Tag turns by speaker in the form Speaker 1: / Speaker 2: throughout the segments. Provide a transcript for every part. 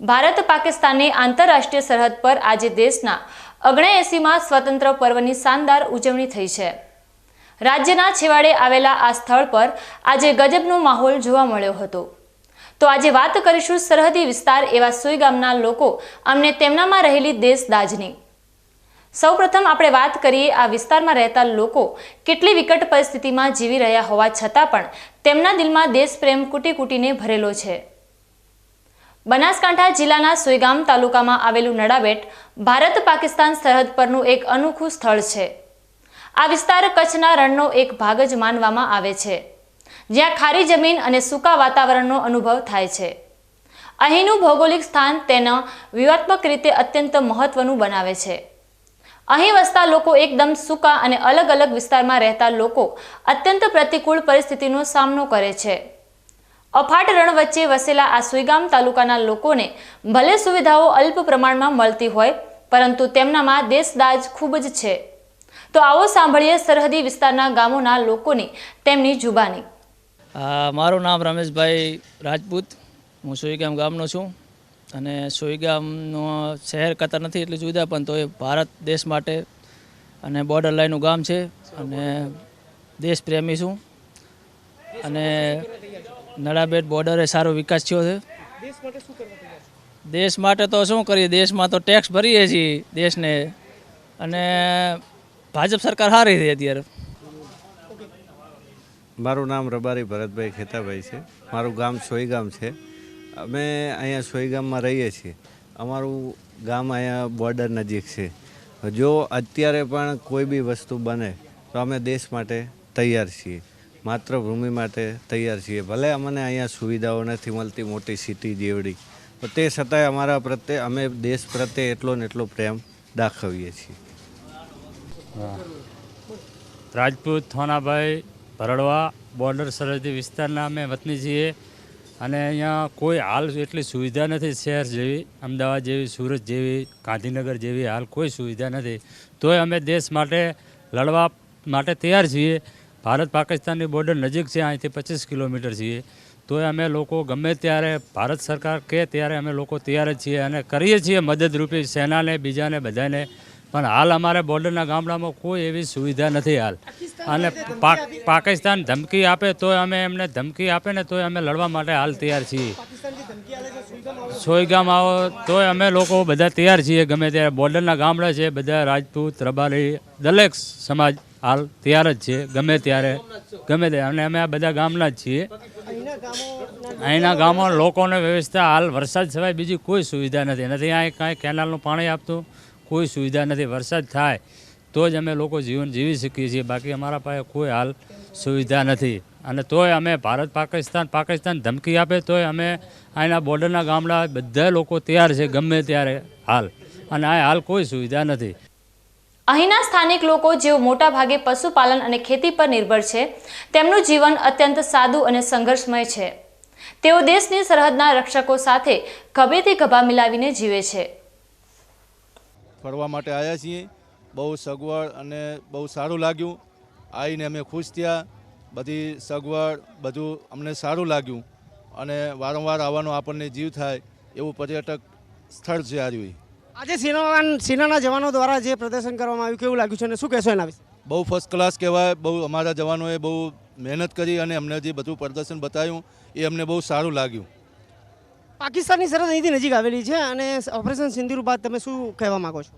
Speaker 1: ભારત પાકિસ્તાનની આંતરરાષ્ટ્રીય સરહદ પર આજે દેશના ઓગણએંસીમાં સ્વતંત્ર પર્વની શાનદાર ઉજવણી થઈ છે. રાજ્યના છેવાડે આવેલા આ સ્થળ પર આજે ગજબનો માહોલ જોવા મળ્યો હતો. તો આજે વાત કરીશું સરહદી વિસ્તાર એવા સુઈ ગામના લોકો અમને તેમનામાં રહેલી દેશદાજની સૌપ્રથમ આપણે વાત કરીએ આ વિસ્તારમાં રહેતા લોકો કેટલી વિકટ પરિસ્થિતિમાં જીવી રહ્યા હોવા છતાં પણ તેમના દિલમાં દેશપ્રેમ કૂટી કૂટીને ભરેલો છે. બનાસકાંઠા જિલ્લાના સુઈગામ તાલુકામાં આવેલું નડાબેટ ભારત પાકિસ્તાન સરહદ પરનું એક અનોખું સ્થળ છે. આ વિસ્તાર કચ્છના રણનો એક ભાગ જ માનવામાં આવે છે. જ્યાં ખારી જમીન અને સૂકા વાતાવરણનો અનુભવ થાય છે. અહીંનું ભૌગોલિક સ્થાન તેના વ્યૂહાત્મક રીતે અત્યંત મહત્વનું બનાવે છે. અહીં વસતા લોકો એકદમ સૂકા અને અલગ અલગ વિસ્તારમાં રહેતા લોકો અત્યંત પ્રતિકૂળ પરિસ્થિતિનો સામનો કરે છે. અફાટ રણ વચ્ચે વસેલા આ સુઈગામ તાલુકાના લોકોને ભલે સુવિધાઓ અલ્પ પ્રમાણમાં મળતી હોય, પરંતુ તેમનામાં દેશદાજ ખૂબ જ છે. તો આવો સાંભળીએ સરહદી વિસ્તારના ગામોના લોકોની તેમની જુબાની.
Speaker 2: મારું નામ રમેશભાઈ રાજપૂત. હું સોઈગામ ગામનો છું અને સોઈગામનો શહેર કતાર નથી એટલે જુદા, પણ તો એ ભારત દેશ માટે અને બોર્ડર લાઈનનું ગામ છે અને દેશ પ્રેમી છું. અને નડાબેટ બોર્ડરે સારો વિકાસ થયો છે. દેશ માટે તો શું કરીએ? દેશમાં તો ટેક્સ ભરીએ છીએ દેશને. અને ભાજપ સરકાર સારી છે અત્યારે.
Speaker 3: મારું નામ રબારી ભરતભાઈ ખેતાભાઈ છે. મારું ગામ સોઈગામ છે. અમે અહીંયા સોઈગામમાં રહીએ છીએ. અમારું ગામ અહીંયા બોર્ડર નજીક છે. જો અત્યારે પણ કોઈ બી વસ્તુ બને તો અમે દેશ માટે તૈયાર છીએ. માતૃભૂમિ માટે તૈયાર છીએ. ભલે અમને અહીંયા સુવિધાઓ નથી મળતી મોટી સિટી જેવડી તો તે છતાંય અમારા પ્રત્યે, અમે દેશ પ્રત્યે એટલો ને એટલો પ્રેમ દાખવીએ છીએ.
Speaker 4: રાજપૂત થોનાભાઈ ભરડવા, બોર્ડર સરહદી વિસ્તારના અમે વતની છીએ અને અહીંયા કોઈ હાલ એટલી સુવિધા નથી શહેર જેવી, અમદાવાદ જેવી, સુરત જેવી, ગાંધીનગર જેવી હાલ કોઈ સુવિધા નથી. તોય અમે દેશ માટે લડવા માટે તૈયાર છીએ. ભારત પાકિસ્તાનની બોર્ડર નજીક છે, અહીંથી પચીસ કિલોમીટર છીએ. તોય અમે લોકો ગમે ત્યારે ભારત સરકાર કહે ત્યારે અમે લોકો તૈયાર જ છીએ અને કરીએ છીએ મદદરૂપી સેનાને, બીજાને, બધાને. પણ હાલ અમારે બોર્ડરના ગામડામાં કોઈ એવી સુવિધા નથી હાલ. અને પાક, પાકિસ્તાન ધમકી આપે તોય અમે એમને ધમકી આપે ને તોય અમે લડવા માટે હાલ તૈયાર છીએ. સોયગામ આવો, તોય અમે લોકો બધા તૈયાર છીએ ગમે ત્યારે. બોર્ડરના ગામડા છે બધા રાજપૂત, રબારી, દરેક સમાજ હાલ તૈયાર જ છે ગમે ત્યારે, ગમે તે અને અમે આ બધા ગામના જ છીએ. અહીંના ગામો લોકોને વ્યવસ્થા હાલ વરસાદ સિવાય બીજી કોઈ સુવિધા નથી. નથી અહીં કાંઈ કેનાલનું પાણી આપતું કોઈ સુવિધા નથી. વરસાદ થાય તો જ અમે લોકો જીવન જીવી શકીએ છીએ. બાકી અમારા પાસે કોઈ હાલ સુવિધા નથી. અને તોય અમે ભારત, પાકિસ્તાન પાકિસ્તાન ધમકી આપે તોય અમે અહીંના બોર્ડરના ગામડા બધા લોકો તૈયાર છે ગમે ત્યારે હાલ. અને આ હાલ કોઈ સુવિધા નથી.
Speaker 1: અહીંના સ્થાનિક લોકો જેઓ મોટા ભાગે પશુપાલન અને ખેતી પર નિર્ભર છે, તેમનું જીવન અત્યંત સાદું અને સંઘર્ષમય છે. તેઓ દેશની સરહદના રક્ષકો સાથે ગભેથી ગભા મિલાવીને જીવે છે.
Speaker 5: ફરવા માટે આવ્યા છીએ. બહુ સગવડ અને બહુ સારું લાગ્યું. આવીને અમે ખુશ થયા. બધી સગવડ બધું અમને સારું લાગ્યું. અને વારંવાર આવવાનો આપણને જીવ થાય એવું પર્યટક સ્થળ છે આ રહ્યું
Speaker 6: આજે સેના સેનાના જવાનો દ્વારા જે પ્રદર્શન કરવામાં આવ્યું કેવું લાગ્યું છે અને શું કહેશો એના વિશે?
Speaker 5: બહુ ફર્સ્ટ ક્લાસ કહેવાય બહુ અમારા જવાનોએ બહુ મહેનત કરી અને અમને જે બધું પ્રદર્શન બતાવ્યું એ અમને બહુ સારું લાગ્યું.
Speaker 6: પાકિસ્તાનની સરહદ અહીંથી નજીક આવેલી છે અને ઓપરેશન સિંદૂર બાદ તમે શું કહેવા માંગો છો?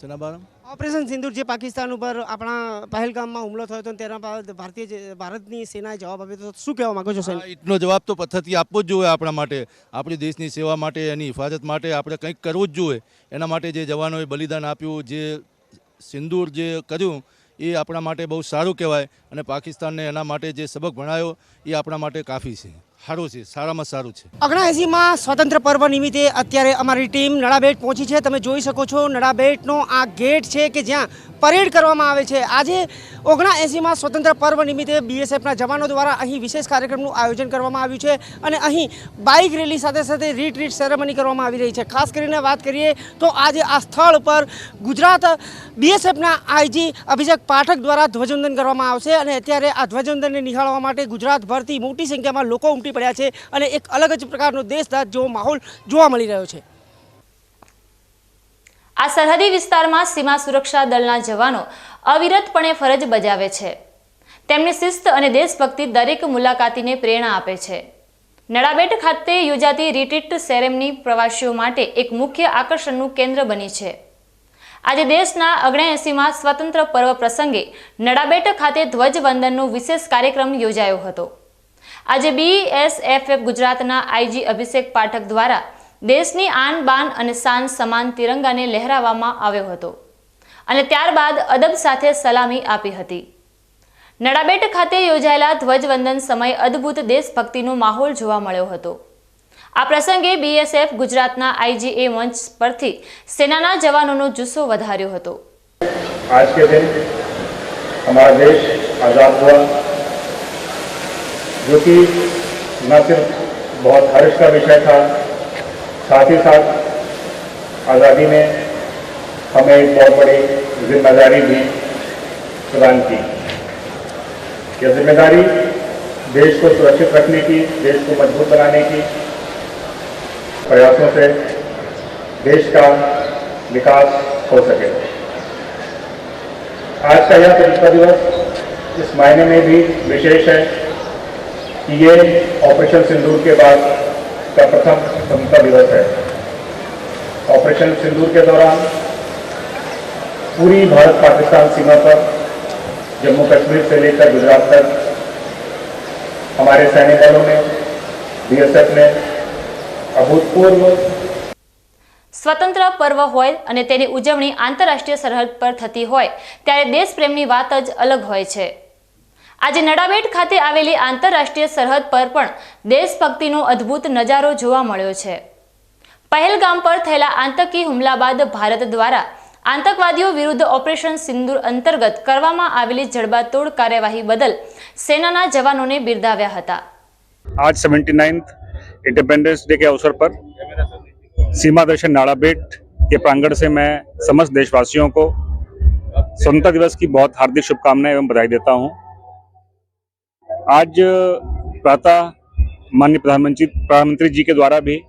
Speaker 5: સેના બારામાં?
Speaker 6: ઓપરેશન સિંદૂર જે પાકિસ્તાન ઉપર આપણા પહેલગામમાં હુમલો થયો હતો તેના બાદ ભારતીય ભારતની સેનાએ જવાબ આપ્યો તો શું કહેવા માંગો છો સાહેબ
Speaker 5: આ જવાબ તો પથ્થરથી આપવો જ જોઈએ આપણા માટે. આપણી દેશની સેવા માટે એની હિફાજત માટે આપણે કંઈક કરવું જ જોઈએ. એના માટે જે જવાનોએ બલિદાન આપ્યું જે સિંદૂર જે કર્યું એ આપણા માટે બહુ સારું કહેવાય. અને પાકિસ્તાનને એના માટે જે સબક ભણાયો, એ આપણા માટે કાફી છે. સારું છે, સારામાં સારું છે.
Speaker 6: અગણાએસીમાં સ્વતંત્ર પર્વ નિમિત્તે અત્યારે અમારી ટીમ નડાબેટ પહોંચી છે. તમે જોઈ શકો છો, નડાબેટનો આ ગેટ છે કે જ્યાં પરેડ કરવામાં આવે છે. આજે ઓગણાએંસીમાં સ્વતંત્ર પર્વ નિમિત્તે બીએસએફના જવાનો દ્વારા અહીં વિશેષ કાર્યક્રમનું આયોજન કરવામાં આવ્યું છે અને અહીં બાઇક રેલી સાથે સાથે રીટ્રીટ સેરેમની કરવામાં આવી રહી છે. ખાસ કરીને વાત કરીએ તો આજે આ સ્થળ પર ગુજરાત બીએસએફના આઈજી અભિષેક પાઠક દ્વારા ધ્વજવંદન કરવામાં આવશે. અને અત્યારે આ ધ્વજવંદનને નિહાળવા માટે ગુજરાતભરથી મોટી સંખ્યામાં લોકો ઉમટી પડ્યા છે અને એક અલગ જ પ્રકારનો દેશદાત જેવો માહોલ જોવા મળી રહ્યો છે.
Speaker 1: આ સરહદી વિસ્તારમાં સીમા સુરક્ષા દળના જવાનો અવિરતપણે ફરજ બજાવે છે. તેમની શિસ્ત અને દેશભક્તિ દરેક મુલાકાતીને પ્રેરણા આપે છે. નડાબેટ ખાતે યોજાતી રિટ્રીટ સેરેમની પ્રવાસીઓ માટે એક મુખ્ય આકર્ષણનું કેન્દ્ર બની છે. આજે દેશના અગ્નેએસીમાં સ્વતંત્ર પર્વ પ્રસંગે નડાબેટ ખાતે ધ્વજવંદનનો વિશેષ કાર્યક્રમ યોજાયો હતો. આજે બીએસએફએફ ગુજરાતના આઈજી અભિષેક પાઠક દ્વારા દેશની આન બાન અને શાન સમાન તિરંગાને લહેરાવવામાં આવ્યો હતો અને ત્યારબાદ અદબ સાથે સલામી આપી હતી. નડાબેટ ખાતે યોજાયેલા ધ્વજવંદન સમયે અદ્ભુત દેશભક્તિનો માહોલ જોવા મળ્યો હતો. આ પ્રસંગે બીએસએફ ગુજરાતના આઈજીએ મંચ પરથી સેનાના જવાનોનો જુસ્સો વધાર્યો હતો
Speaker 7: आज के दिन हमारा देश आज़ाद हुआ जो कि न सिर्फ बहुत हर्ष का विषय था साथ ही साथ आज़ादी ने हमें एक बहुत बड़ी जिम्मेदारी भी प्रदान की यह जिम्मेदारी देश को सुरक्षित रखने की देश को मजबूत बनाने की प्रयासों से देश का विकास हो सके। आज का यह स्वतंत्रता दिवस इस मायने में भी विशेष है कि ये ऑपरेशन सिंदूर के बाद का प्रथम स्वतंत्रता दिवस है। ऑपरेशन सिंदूर के दौरान पूरी भारत पाकिस्तान सीमा पर जम्मू कश्मीर से लेकर गुजरात तक हमारे सैनिक बलों ने, बीएसएफ ने અભૂતપૂર્વ
Speaker 1: સ્વતંત્ર પર્વ હોય અને તેની ઉજવણી આંતરરાષ્ટ્રીય સરહદ પર થતી હોય ત્યારે દેશપ્રેમની વાત જ અલગ હોય છે. આજે નડાબેટ ખાતે આવેલી આંતરરાષ્ટ્રીય સરહદ પર પણ દેશભક્તિનો અદ્ભુત નજારો જોવા મળ્યો છે. પહેલગામ પર થયેલા આતંકી હુમલા બાદ ભારત દ્વારા આતંકવાદીઓ વિરુદ્ધ ઓપરેશન સિંદુર અંતર્ગત કરવામાં આવેલી જડબાતોડ કાર્યવાહી બદલ સેનાના જવાનોને બિરદાવ્યા હતા.
Speaker 7: આજ સેવન્ટી નાઇન્થ इंडिपेंडेंस डे के अवसर पर सीमा दर्शन नाड़ाबेट के प्रांगण से मैं समस्त देशवासियों को स्वतंत्रता दिवस की बहुत हार्दिक शुभकामनाएँ एवं बधाई देता हूँ। आज प्रातः माननीय प्रधानमंत्री प्रधानमंत्री जी के द्वारा भी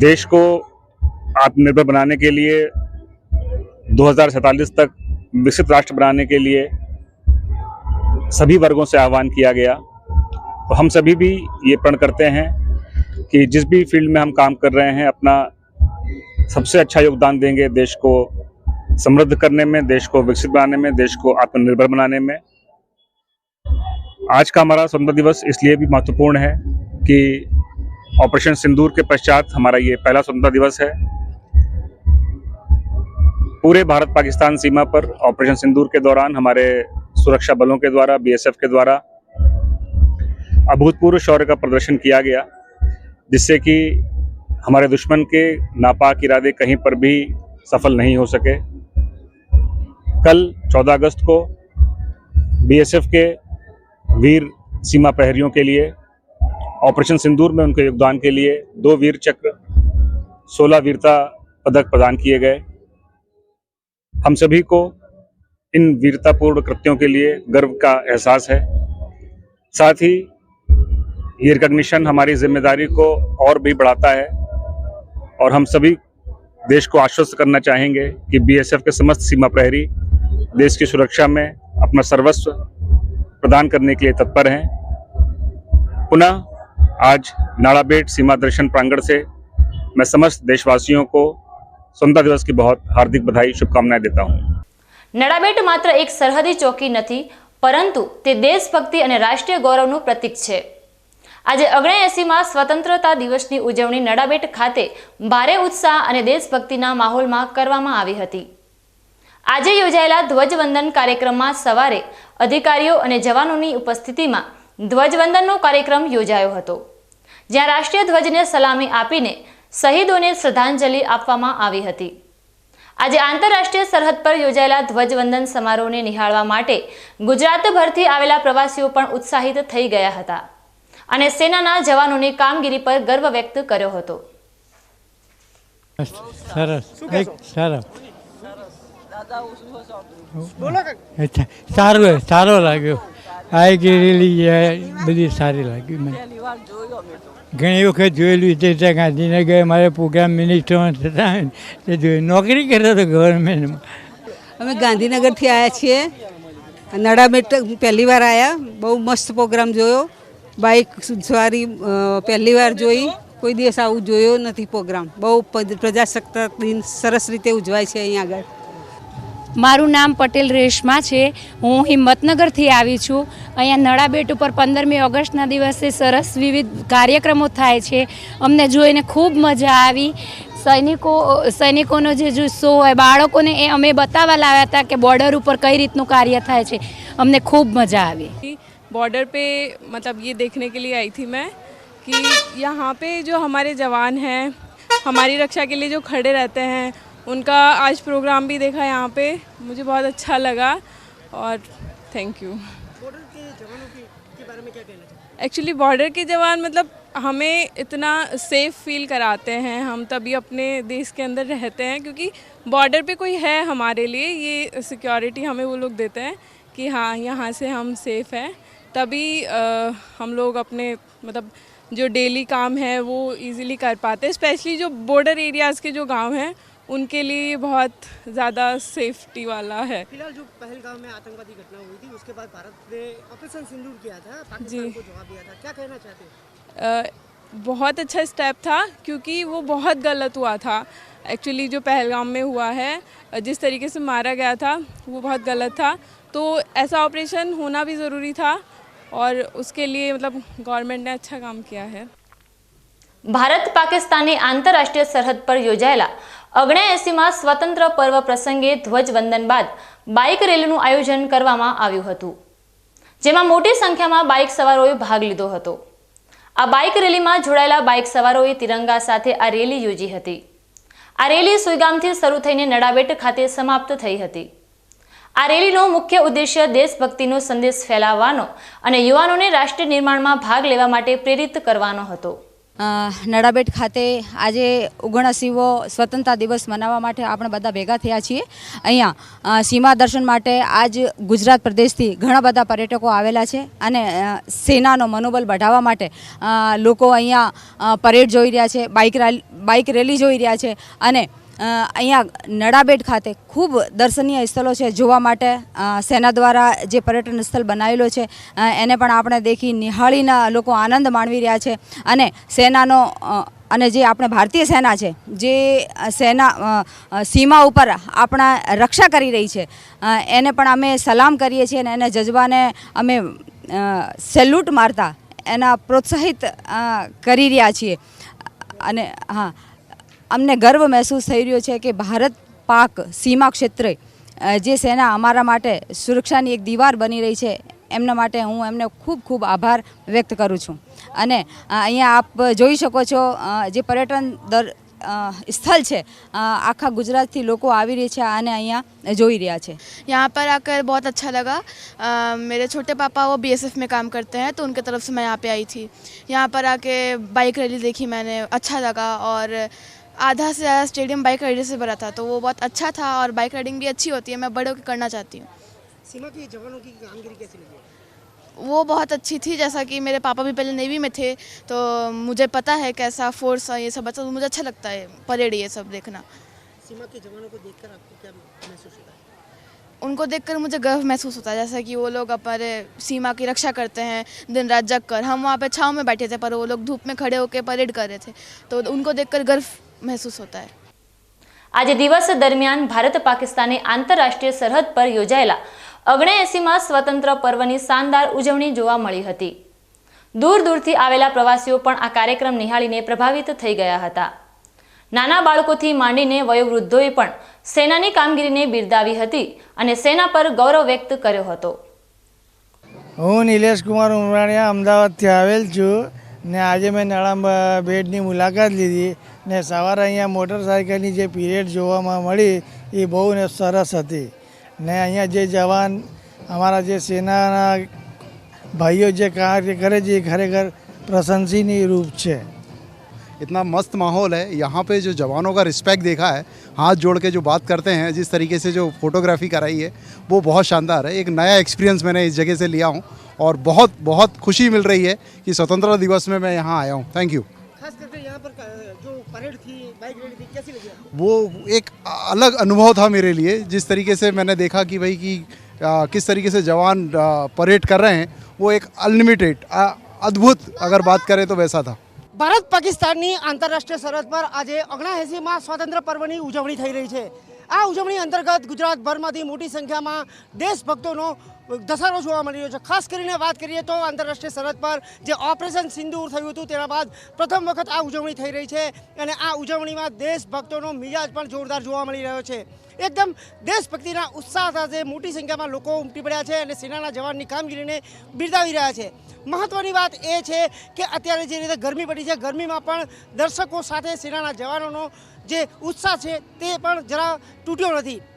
Speaker 7: देश को आत्मनिर्भर बनाने के लिए, दो हज़ार सैंतालीस तक विकसित राष्ट्र बनाने के लिए सभी वर्गों से आह्वान किया गया। तो हम सभी भी ये प्रण करते हैं कि जिस भी फ़ील्ड में हम काम कर रहे हैं, अपना सबसे अच्छा योगदान देंगे देश को समृद्ध करने में, देश को विकसित बनाने में, देश को आत्मनिर्भर बनाने में। आज का हमारा स्वतंत्रता दिवस इसलिए भी महत्वपूर्ण है कि ऑपरेशन सिंदूर के पश्चात हमारा ये पहला स्वतंत्रता दिवस है। पूरे भारत पाकिस्तान सीमा पर ऑपरेशन सिंदूर के दौरान हमारे सुरक्षा बलों के द्वारा, बीएसएफ के द्वारा अभूतपूर्व शौर्य का प्रदर्शन किया गया, जिससे कि हमारे दुश्मन के नापाक इरादे कहीं पर भी सफल नहीं हो सके। कल 14 अगस्त को बीएसएफ के वीर सीमा प्रहरियों के लिए, ऑपरेशन सिंदूर में उनके योगदान के लिए दो वीर चक्र 16 वीरता पदक प्रदान किए गए। हम सभी को इन वीरतापूर्ण कृत्यों के लिए गर्व का एहसास है। साथ ही ये रिकग्निशन हमारी जिम्मेदारी को और भी बढ़ाता है और हम सभी देश को आश्वस्त करना चाहेंगे कि बीएसएफ के समस्त सीमा प्रहरी देश की सुरक्षा में अपना सर्वस्व प्रदान करने के लिए तत्पर हैं पुनः आज नाड़ाबेट सीमा दर्शन प्रांगण से मैं समस्त देशवासियों को स्वतंत्रता दिवस की बहुत हार्दिक बधाई शुभकामनाएं देता हूँ
Speaker 1: નડાબેટ માત્ર એક સરહદી ચોકી નથી પરંતુ તે દેશભક્તિ અને રાષ્ટ્રીય ગૌરવનું પ્રતીક છે આજે ઓગણએંસીમાં સ્વતંત્રતા દિવસની ઉજવણી નડાબેટ ખાતે ભારે ઉત્સાહ અને દેશભક્તિના માહોલમાં કરવામાં આવી હતી. આજે યોજાયેલા ધ્વજવંદન કાર્યક્રમમાં સવારે અધિકારીઓ અને જવાનોની ઉપસ્થિતિમાં ધ્વજવંદનનો કાર્યક્રમ યોજાયો હતો, જ્યાં રાષ્ટ્રીય ધ્વજને સલામી આપીને શહીદોને શ્રદ્ધાંજલિ આપવામાં આવી હતી. આજે આંતરરાષ્ટ્રીય સરહદ પર યોજાયેલા ધ્વજવંદન સમારોહને નિહાળવા માટે ગુજરાતભરથી આવેલા પ્રવાસીઓ પણ ઉત્સાહિત થઈ ગયા હતા. અને સેનાના જવાનોની કામગીરી પર ગર્વ વ્યક્ત કર્યો હતો.
Speaker 8: સરસ. સરસ.
Speaker 6: બોલો
Speaker 8: અચ્છા સારું સારો લાગ્યો. આ ગીરેલી બધી સારી લાગી મને. ઘણી વખત જોયેલું છે ત્યાં ગાંધીનગર મારે પ્રોગ્રામ મિનિસ્ટરમાં થતા તે જોયું નોકરી કરતો હતો ગવર્મેન્ટમાં
Speaker 9: અમે ગાંધીનગરથી આવ્યા છીએ. નડામેટ પહેલી વાર આવ્યા બહુ મસ્ત પ્રોગ્રામ જોયો. બાઇક સવારી પહેલી વાર જોઈ. કોઈ દિવસ આવું જોયો નથી પ્રોગ્રામ. બહુ પ્રજાસત્તાક દિન સરસ રીતે ઉજવાય છે અહીંયા આગળ.
Speaker 10: મારું નામ પટેલ રેશમા છે. હું હિંમતનગરથી આવી છું. અહીંયા નળાબેટ ઉપર પંદરમી ઓગસ્ટના દિવસે સરસ વિવિધ કાર્યક્રમો થાય છે. અમને જોઈને ખૂબ મજા આવી. સૈનિકો, સૈનિકોનો જે જો શો હોય, બાળકોને એ અમે બતાવવા લાવ્યા હતા કે બોર્ડર ઉપર કઈ રીતનું કાર્ય થાય છે. અમને ખૂબ મજા આવી.
Speaker 11: बॉर्डर पे मतलब ये देखने के लिए आई थी मैं कि यहाँ पे जो हमारे जवान हैं हमारी रक्षा के लिए जो खड़े रहते हैं उनका आज प्रोग्राम भी देखा यहाँ पे मुझे बहुत अच्छा लगा और थैंक यू एक्चुअली बॉर्डर के जवान मतलब हमें इतना सेफ़ फील कराते हैं हम तभी अपने देश के अंदर रहते हैं क्योंकि बॉर्डर पे कोई है हमारे लिए ये सिक्योरिटी हमें वो लोग देते हैं कि हाँ यहाँ से हम सेफ़ हैं। तभी अ, हम लोग अपने मतलब जो डेली काम है वो इजीली कर पाते हैं। स्पेशली जो बॉर्डर एरियाज़ के जो गाँव हैं उनके लिए बहुत ज़्यादा सेफ्टी वाला है।
Speaker 6: फ़िलहाल जो पहलगाम में आतंकवादी घटना हुई थी उसके बाद भारत ने ऑपरेशन सिंदूर किया था पाकिस्तान
Speaker 11: जी।
Speaker 6: को जवाब दिया था। क्या कहना चाहते हैं?
Speaker 11: बहुत अच्छा स्टेप था क्योंकि वो बहुत गलत हुआ था। एक्चुअली जो पहलगाम में हुआ है जिस तरीके से मारा गया था वो बहुत गलत था। तो ऐसा ऑपरेशन होना भी ज़रूरी था। और उसके लिए मतलब गवर्नमेंट ने अच्छा काम किया है
Speaker 1: ભારત પાકિસ્તાનની આંતરરાષ્ટ્રીય સરહદ પર યોજાયેલા ઓગણએંસીમાં સ્વતંત્ર પર્વ પ્રસંગે ધ્વજવંદન બાદ બાઇક રેલીનું આયોજન કરવામાં આવ્યું હતું જેમાં મોટી સંખ્યામાં બાઇક સવારોએ ભાગ લીધો હતો આ બાઇક રેલીમાં જોડાયેલા બાઇક સવારોએ તિરંગા સાથે આ રેલી યોજી હતી આ રેલી સુઈગામથી શરૂ થઈને નડાબેટ ખાતે સમાપ્ત થઈ હતી આ રેલીનો મુખ્ય ઉદ્દેશ્ય દેશભક્તિનો સંદેશ ફેલાવવાનો અને યુવાનોને રાષ્ટ્ર નિર્માણમાં ભાગ લેવા માટે પ્રેરિત કરવાનો હતો.
Speaker 10: નડાબેટ ખાતે આજે ઓગણસીવો સ્વતંત્રતા દિવસ મનાવવા માટે આપણે બધા ભેગા થયા છીએ. અહીંયા સીમા દર્શન માટે આજ ગુજરાત પ્રદેશથી ઘણા બધા પર્યટકો આવેલા છે અને સેનાનો મનોબલ વધારવા માટે લોકો અહીંયા પરેડ જોઈ રહ્યા છે, બાઇક બાઇક રેલી જોઈ રહ્યા છે અને અહીંયા નડાબેટ ખાતે ખૂબ દર્શનીય સ્થળો છે જોવા માટે. સેના દ્વારા જે પર્યટન સ્થળ બનાવેલો છે એને પણ આપણે દેખી નિહાળીને લોકો આનંદ માણવી રહ્યા છે. અને સેનાનો અને જે આપણે ભારતીય સેના છે, જે સેના સીમા ઉપર આપણા રક્ષા કરી રહી છે એને પણ અમે સલામ કરીએ છીએ અને એને જજવાને અમે સેલ્યુટ મારતા એના પ્રોત્સાહિત કરી રહ્યા છીએ. અને, હા અમને ગર્વ મહેસૂસ થઈ રહ્યો છે કે ભારત પાક સીમા ક્ષેત્રે અ, જે સેના અમારા માટે સુરક્ષાની એક દીવાર બની રહી છે એમના માટે હું એમને ખૂબ ખૂબ આભાર વ્યક્ત કરું છું અને અ, અહીંયા આપ જોઈ શકો છો અ, જે પર્યટન દર અ, સ્થળ છે અ, આખા ગુજરાતથી લોકો આવી રહ્યા છે અને અહીંયા જોઈ રહ્યા છે
Speaker 12: यहाँ पर आकर बहुत अच्छा लगा अ, मेरे छोटे पापा वो बीएसएफ में काम करते हैं तो उनके तरफ से मैं यहाँ पे आई थी यहाँ पर आके बाइक रैली देखी मैंने अच्छा लगा और आधा से ज़्यादा स्टेडियम बाइक राइडर से भरा था तो वो बहुत अच्छा था और बाइक राइडिंग भी अच्छी होती है मैं बड़े होकर करना चाहती हूँ।
Speaker 6: सीमा के जवानों की कामगिरी कैसी लगी?
Speaker 12: वो बहुत अच्छी थी जैसा कि मेरे पापा भी पहले नेवी में थे तो मुझे पता है कैसा फोर्स है ये सब अच्छा तो मुझे अच्छा लगता है परेड ये सब देखना।
Speaker 6: सीमा के जवानों को देखकर आपको क्या महसूस होता है?
Speaker 12: उनको देखकर मुझे गर्व महसूस होता है जैसा कि वो लोग हमारे सीमा की रक्षा करते हैं दिन रात जग कर। हम वहाँ पे छाँव में बैठे थे पर वो लोग धूप में खड़े होकर परेड कर रहे थे तो उनको देखकर गर्व महसूस होता है
Speaker 1: આજે દિવસ દરમિયાન ભારત પાકિસ્તાને આંતરરાષ્ટ્રીય સરહદ પર યોજાયેલા ઓગણએંસીમાં સ્વતંત્ર પર્વની શાનદાર ઉજવણી જોવા મળી હતી દૂર દૂરથી આવેલા પ્રવાસીઓ પણ આ કાર્યક્રમ નિહાળીને પ્રભાવિત થઈ ગયા હતા નાના બાળકોથી માંડીને વયોવૃદ્ધોએ પણ સેનાની કામગીરીને બિરદાવી હતી અને સેના પર ગૌરવ વ્યક્ત કર્યો હતો
Speaker 8: હું નિલેશ કુમાર ઉમરાણીયા અમદાવાદથી આવેલ છું ને આજે મેં નળા બેડની મુલાકાત લીધી ને સવારે અહીંયા મોટરસાઇકલની જે પીરિયડ જોવામાં મળી એ બહુ ને સરસ હતી ને અહીંયા જે જવાન અમારા જે સેનાના ભાઈઓ જે કાર્ય કરે છે એ ખરેખર પ્રશંસનીય રૂપ છે
Speaker 13: इतना मस्त माहौल है यहाँ पे जो जवानों का रिस्पेक्ट देखा है हाथ जोड़ के जो बात करते हैं जिस तरीके से जो फोटोग्राफी कराई है वो बहुत शानदार है एक नया एक्सपीरियंस मैंने इस जगह से लिया हूँ और बहुत बहुत खुशी मिल रही है कि स्वतंत्रता दिवस में मैं यहाँ आया हूँ थैंक यू
Speaker 6: खास करके यहाँ पर क- जो परेड थी बाइक रैली थी कैसी लगी आपको?
Speaker 13: वो एक अलग अनुभव था मेरे लिए जिस तरीके से मैंने देखा कि भाई कि आ, किस तरीके से जवान आ, परेड कर रहे हैं वो एक अनलिमिटेड अद्भुत अगर बात करें तो वैसा था
Speaker 6: ભારત પાકિસ્તાનની આંતરરાષ્ટ્રીય સરહદ પર આજે ઓગણાએંસીમાં સ્વાતંત્ર્ય પર્વની ઉજવણી થઈ રહી છે આ ઉજવણી અંતર્ગત ગુજરાતભરમાંથી મોટી સંખ્યામાં દેશભક્તોનો ધસારો જોવા મળી રહ્યો છે. ખાસ કરીને વાત કરીએ તો આંતરરાષ્ટ્રીય સરહદ પર જે ઓપરેશન સિંદૂર થયું હતું તેના બાદ પ્રથમ વખત આ ઉજવણી થઈ રહી છે અને આ ઉજવણીમાં દેશભક્તોનો મિજાજ પણ જોરદાર જોવા મળી રહ્યો છે. એકદમ દેશભક્તિના ઉત્સાહ સાથે મોટી સંખ્યામાં લોકો ઉમટી પડ્યા છે અને સેનાના જવાનની કામગીરીને બિરદાવી રહ્યા છે. મહત્વની વાત એ છે કે અત્યારે જે રીતે ગરમી પડી છે, ગરમીમાં પણ દર્શકો સાથે સેનાના જવાનોનો જે ઉત્સાહ છે તે પણ જરા તૂટ્યો નથી.